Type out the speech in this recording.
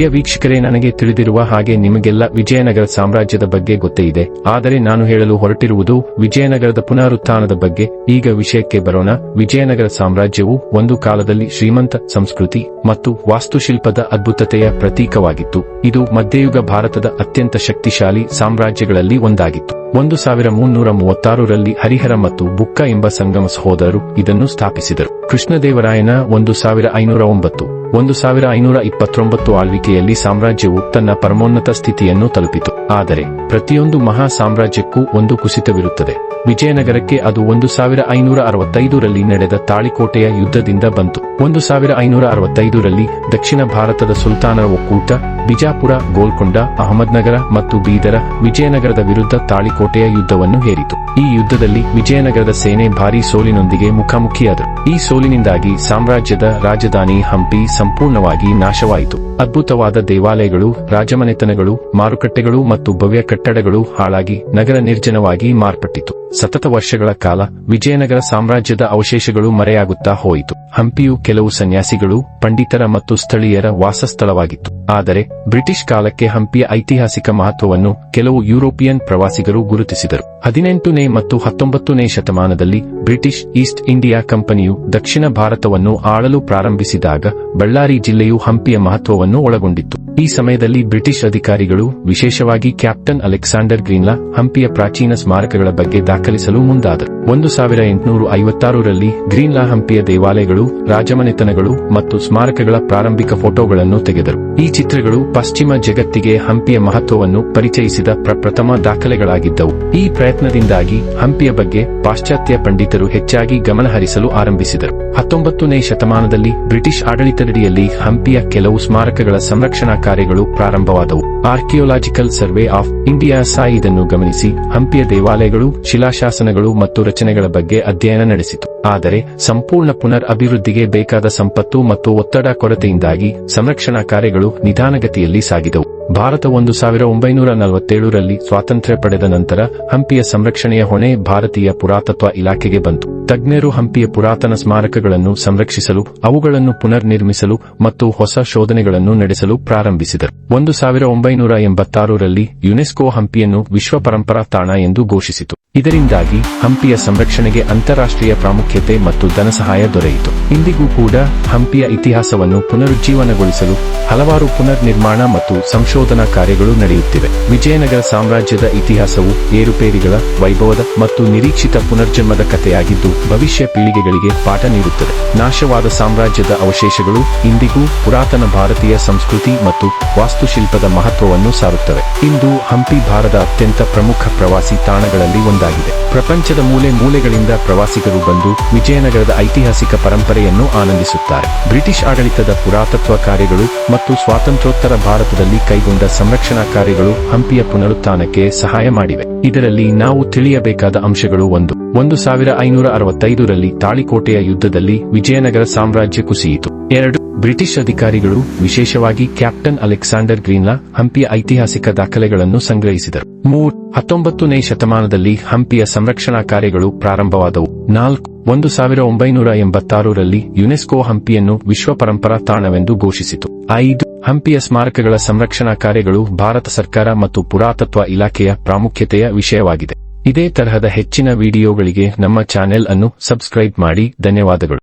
ಪ್ರಿಯ ವೀಕ್ಷಕರೇ, ನನಗೆ ತಿಳಿದಿರುವ ಹಾಗೆ ನಿಮಗೆಲ್ಲ ವಿಜಯನಗರ ಸಾಮ್ರಾಜ್ಯದ ಬಗ್ಗೆ ಗೊತ್ತೇ ಇದೆ. ಆದರೆ ನಾನು ಹೇಳಲು ಹೊರಟಿರುವುದು ವಿಜಯನಗರದ ಪುನರುತ್ಥಾನದ ಬಗ್ಗೆ. ಈಗ ವಿಷಯಕ್ಕೆ ಬರೋಣ. ವಿಜಯನಗರ ಸಾಮ್ರಾಜ್ಯವು ಒಂದು ಕಾಲದಲ್ಲಿ ಶ್ರೀಮಂತ ಸಂಸ್ಕೃತಿ ಮತ್ತು ವಾಸ್ತುಶಿಲ್ಪದ ಅದ್ಭುತತೆಯ ಪ್ರತೀಕವಾಗಿತ್ತು. ಇದು ಮಧ್ಯಯುಗ ಭಾರತದ ಅತ್ಯಂತ ಶಕ್ತಿಶಾಲಿ ಸಾಮ್ರಾಜ್ಯಗಳಲ್ಲಿ ಒಂದಾಗಿತ್ತು. ಒಂದು ಸಾವಿರ ಮುನ್ನೂರ ಮೂವತ್ತಾರರಲ್ಲಿ ಹರಿಹರ ಮತ್ತು ಬುಕ್ಕ ಎಂಬ ಸಂಗಮ ಸಹೋದರರು ಇದನ್ನು ಸ್ಥಾಪಿಸಿದರು. ಕೃಷ್ಣದೇವರಾಯನ ಒಂದು ಸಾವಿರ ಐನೂರ ಒಂಬತ್ತು ಒಂದು ಸಾವಿರ ಐನೂರ ಇಪ್ಪತ್ತೊಂಬತ್ತು ಆಳ್ವಿಕೆಯಲ್ಲಿ ಸಾಮ್ರಾಜ್ಯವು ತನ್ನ ಪರಮೋನ್ನತ ಸ್ಥಿತಿಯನ್ನು ತಲುಪಿತು. ಆದರೆ, ಪ್ರತಿಯೊಂದು ಮಹಾ ಸಾಮ್ರಾಜ್ಯಕ್ಕೂ ಒಂದು ಕುಸಿತವಿರುತ್ತದೆ. ವಿಜಯನಗರಕ್ಕೆ ಅದು ಒಂದು ಸಾವಿರ ಐನೂರ ಅರವತ್ತೈದರಲ್ಲಿ ನಡೆದ ತಾಳಿಕೋಟೆಯ ಯುದ್ಧದಿಂದ ಬಂತು. ಒಂದು ಸಾವಿರ ಐನೂರ ಅರವತ್ತೈದರಲ್ಲಿ ದಕ್ಷಿಣ ಭಾರತದ ಸುಲ್ತಾನರ ಒಕ್ಕೂಟ, ಬಿಜಾಪುರ, ಗೋಲ್ಕೊಂಡ, ಅಹಮದ್ನಗರ ಮತ್ತು ಬೀದರ ವಿಜಯನಗರದ ವಿರುದ್ಧ ತಾಳಿಕೋಟೆಯ ಯುದ್ಧವನ್ನು ಹೇರಿತು. ಈ ಯುದ್ಧದಲ್ಲಿ ವಿಜಯನಗರದ ಸೇನೆ ಭಾರೀ ಸೋಲಿನೊಂದಿಗೆ ಮುಖಾಮುಖಿಯಾದರು. ಈ ಸೋಲಿನಿಂದಾಗಿ ಸಾಮ್ರಾಜ್ಯದ ರಾಜಧಾನಿ ಹಂಪಿ ಸಂಪೂರ್ಣವಾಗಿ ನಾಶವಾಯಿತು. ಅದ್ಭುತವಾದ ದೇವಾಲಯಗಳು, ರಾಜಮನೆತನಗಳು, ಮಾರುಕಟ್ಟೆಗಳು ಮತ್ತು ಭವ್ಯ ಕಟ್ಟಡಗಳು ಹಾಳಾಗಿ ನಗರ ನಿರ್ಜನವಾಗಿ ಮಾರ್ಪಟ್ಟಿತು. ಸತತ ವರ್ಷಗಳ ಕಾಲ ವಿಜಯನಗರ ಸಾಮ್ರಾಜ್ಯದ ಅವಶೇಷಗಳು ಮರೆಯಾಗುತ್ತಾ ಹೋಯಿತು. ಹಂಪಿಯು ಕೆಲವು ಸನ್ಯಾಸಿಗಳು, ಪಂಡಿತರ ಮತ್ತು ಸ್ಥಳೀಯರ ವಾಸಸ್ಥಳವಾಗಿತ್ತು. ಆದರೆ ಬ್ರಿಟಿಷ್ ಕಾಲಕ್ಕೆ ಹಂಪಿಯ ಐತಿಹಾಸಿಕ ಮಹತ್ವವನ್ನು ಕೆಲವು ಯುರೋಪಿಯನ್ ಪ್ರವಾಸಿಗರು ಗುರುತಿಸಿದರು. ಹದಿನೆಂಟನೇ ಮತ್ತು ಹತ್ತೊಂಬತ್ತನೇ ಶತಮಾನದಲ್ಲಿ ಬ್ರಿಟಿಷ್ ಈಸ್ಟ್ ಇಂಡಿಯಾ ಕಂಪನಿಯು ದಕ್ಷಿಣ ಭಾರತವನ್ನು ಆಳಲು ಪ್ರಾರಂಭಿಸಿದಾಗ ಬಳ್ಳಾರಿ ಜಿಲ್ಲೆಯು ಹಂಪಿಯ ಮಹತ್ವವನ್ನು ಒಳಗೊಂಡಿತ್ತು. ಈ ಸಮಯದಲ್ಲಿ ಬ್ರಿಟಿಷ್ ಅಧಿಕಾರಿಗಳು, ವಿಶೇಷವಾಗಿ ಕ್ಯಾಪ್ಟನ್ ಅಲೆಕ್ಸಾಂಡರ್ ಗ್ರೀನ್ಲಾ ಹಂಪಿಯ ಪ್ರಾಚೀನ ಸ್ಮಾರಕಗಳ ಬಗ್ಗೆ ದಾಖಲಿಸಲು ಮುಂದಾದರು. ಒಂದು ಸಾವಿರ ಎಂಟುನೂರ ಐವತ್ತಾರರಲ್ಲಿ ಗ್ರೀನ್ಲಾ ಹಂಪಿಯ ದೇವಾಲಯಗಳು, ರಾಜಮನೆತನಗಳು ಮತ್ತು ಸ್ಮಾರಕಗಳ ಪ್ರಾರಂಭಿಕ ಫೋಟೋಗಳನ್ನು ತೆಗೆದರು. ಈ ಚಿತ್ರಗಳು ಪಶ್ಚಿಮ ಜಗತ್ತಿಗೆ ಹಂಪಿಯ ಮಹತ್ವವನ್ನು ಪರಿಚಯಿಸಿದ ಪ್ರಪ್ರಥಮ ದಾಖಲೆಗಳಾಗಿದ್ದವು. ಈ ಪ್ರಯತ್ನದಿಂದಾಗಿ ಹಂಪಿಯ ಬಗ್ಗೆ ಪಾಶ್ಚಾತ್ಯ ಪಂಡಿತರು ಹೆಚ್ಚಾಗಿ ಗಮನಹರಿಸಲು ಆರಂಭಿಸಿದರು. ಹತ್ತೊಂಬತ್ತನೇ ಶತಮಾನದಲ್ಲಿ ಬ್ರಿಟಿಷ್ ಆಡಳಿತದಡಿಯಲ್ಲಿ ಹಂಪಿಯ ಕೆಲವು ಸ್ಮಾರಕಗಳ ಸಂರಕ್ಷಣಾ ಕಾರ್ಯಗಳು ಪ್ರಾರಂಭವಾದವು. ಆರ್ಕಿಯೋಲಾಜಿಕಲ್ ಸರ್ವೆ ಆಫ್ ಇಂಡಿಯಾ ಸಾ ಇದನ್ನು ಗಮನಿಸಿ. ಹಂಪಿಯ ದೇವಾಲಯಗಳು, ಶಿಲಾಶಾಸನಗಳು ಮತ್ತು ರಚನೆಗಳ ಬಗ್ಗೆ ಅಧ್ಯಯನ ನಡೆಸಿತು. ಆದರೆ, ಸಂಪೂರ್ಣ ಪುನರ್ ಅಭಿವೃದ್ಧಿಗೆ ಬೇಕಾದ ಸಂಪತ್ತು ಮತ್ತು ಒತ್ತಡ ಕೊರತೆಯಿಂದಾಗಿ ಸಂರಕ್ಷಣಾ ಕಾರ್ಯಗಳು ನಿಧಾನಗತಿಯಲ್ಲಿ ಸಾಗಿದವು. ಭಾರತ ಒಂದು ಸಾವಿರ ಒಂಬೈನೂರ ನಲವತ್ತೇಳರಲ್ಲಿ ಸ್ವಾತಂತ್ರ್ಯ ಪಡೆದ ನಂತರ ಹಂಪಿಯ ಸಂರಕ್ಷಣೆಯ ಹೊಣೆ ಭಾರತೀಯ ಪುರಾತತ್ವ ಇಲಾಖೆಗೆ ಬಂತು. ತಜ್ಞರು ಹಂಪಿಯ ಪುರಾತನ ಸ್ಮಾರಕಗಳನ್ನು ಸಂರಕ್ಷಿಸಲು, ಅವುಗಳನ್ನು ಪುನರ್ ನಿರ್ಮಿಸಲು ಮತ್ತು ಹೊಸ ಶೋಧನೆಗಳನ್ನು ನಡೆಸಲು ಪ್ರಾರಂಭಿಸಿದರು. ಒಂದು ಸಾವಿರ ಒಂಬೈನೂರ ಎಂಬತ್ತಾರರಲ್ಲಿ ಯುನೆಸ್ಕೋ ಹಂಪಿಯನ್ನು ವಿಶ್ವ ಪರಂಪರಾ ತಾಣ ಎಂದು ಘೋಷಿಸಿತು. ಇದರಿಂದಾಗಿ ಹಂಪಿಯ ಸಂರಕ್ಷಣೆಗೆ ಅಂತಾರಾಷ್ಟ್ರೀಯ ಪ್ರಾಮುಖ್ಯತೆ ಮತ್ತು ಧನಸಹಾಯ ದೊರೆಯಿತು. ಇಂದಿಗೂ ಕೂಡ ಹಂಪಿಯ ಇತಿಹಾಸವನ್ನು ಪುನರುಜ್ಜೀವನಗೊಳಿಸಲು ಹಲವಾರು ಪುನರ್ ನಿರ್ಮಾಣ ಮತ್ತು ಸಂಶೋಧನಾ ಕಾರ್ಯಗಳು ನಡೆಯುತ್ತಿವೆ. ವಿಜಯನಗರ ಸಾಮ್ರಾಜ್ಯದ ಇತಿಹಾಸವು ಏರುಪೇರಿಗಳ, ವೈಭವದ ಮತ್ತು ನಿರೀಕ್ಷಿತ ಪುನರ್ಜನ್ಮದ ಕಥೆಯಾಗಿದ್ದು ಭವಿಷ್ಯ ಪೀಳಿಗೆಗಳಿಗೆ ಪಾಠ ನೀಡುತ್ತದೆ. ನಾಶವಾದ ಸಾಮ್ರಾಜ್ಯದ ಅವಶೇಷಗಳು ಇಂದಿಗೂ ಪುರಾತನ ಭಾರತೀಯ ಸಂಸ್ಕೃತಿ ಮತ್ತು ವಾಸ್ತುಶಿಲ್ಪದ ಮಹತ್ವವನ್ನು ಸಾರುತ್ತವೆ. ಇಂದು ಹಂಪಿ ಭಾರತದ ಅತ್ಯಂತ ಪ್ರಮುಖ ಪ್ರವಾಸಿ ತಾಣಗಳಲ್ಲಿ ಒಂದಾಗಿದೆ. ಪ್ರಪಂಚದ ಮೂಲೆ ಮೂಲೆಗಳಿಂದ ಪ್ರವಾಸಿಗರು ಬಂದು ವಿಜಯನಗರದ ಐತಿಹಾಸಿಕ ಪರಂಪರೆಯನ್ನು ಆನಂದಿಸುತ್ತಾರೆ. ಬ್ರಿಟಿಷ್ ಆಡಳಿತದ ಪುರಾತತ್ವ ಕಾರ್ಯಗಳು ಮತ್ತು ಸ್ವಾತಂತ್ರ್ಯೋತ್ತರ ಭಾರತದಲ್ಲಿ ಕೈಗೊಂಡ ಸಂರಕ್ಷಣಾ ಕಾರ್ಯಗಳು ಹಂಪಿಯ ಪುನರುತ್ಥಾನಕ್ಕೆ ಸಹಾಯ ಮಾಡಿವೆ. ಇದರಲ್ಲಿ ನಾವು ತಿಳಿಯಬೇಕಾದ ಅಂಶಗಳು ಒಂದು. ಒಂದು ಸಾವಿರ ಐನೂರ ಅರವತ್ತೈದರಲ್ಲಿ ತಾಳಿಕೋಟೆಯ ಯುದ್ಧದಲ್ಲಿ ವಿಜಯನಗರ ಸಾಮ್ರಾಜ್ಯ ಕುಸಿಯಿತು. ಎರಡು. ಬ್ರಿಟಿಷ್ ಅಧಿಕಾರಿಗಳು, ವಿಶೇಷವಾಗಿ ಕ್ಯಾಪ್ಟನ್ ಅಲೆಕ್ಸಾಂಡರ್ ಗ್ರೀನ್ಲಾ ಹಂಪಿಯ ಐತಿಹಾಸಿಕ ದಾಖಲೆಗಳನ್ನು ಸಂಗ್ರಹಿಸಿದರು. ಮೂರ್ ಹತ್ತೊಂಬತ್ತನೇ ಶತಮಾನದಲ್ಲಿ ಹಂಪಿಯ ಸಂರಕ್ಷಣಾ ಕಾರ್ಯಗಳು ಪ್ರಾರಂಭವಾದವು. ನಾಲ್ಕು, ಒಂದು ಸಾವಿರ ಒಂಬೈನೂರ ಎಂಬತ್ತಾರರಲ್ಲಿ ಯುನೆಸ್ಕೋ ಹಂಪಿಯನ್ನು ವಿಶ್ವ ಪರಂಪರಾ ತಾಣವೆಂದು ಘೋಷಿಸಿತು. ಐದು, ಹಂಪಿಯ ಸ್ಮಾರಕಗಳ ಸಂರಕ್ಷಣಾ ಕಾರ್ಯಗಳು ಭಾರತ ಸರ್ಕಾರ ಮತ್ತು ಪುರಾತತ್ವ ಇಲಾಖೆಯ ಪ್ರಾಮುಖ್ಯತೆಯ ವಿಷಯವಾಗಿದೆ. ಇದೇ ತರಹದ ಹೆಚ್ಚಿನ ವಿಡಿಯೋಗಳಿಗೆ ನಮ್ಮ ಚಾನೆಲ್ ಅನ್ನು ಸಬ್ಸ್ಕ್ರೈಬ್ ಮಾಡಿ. ಧನ್ಯವಾದಗಳು.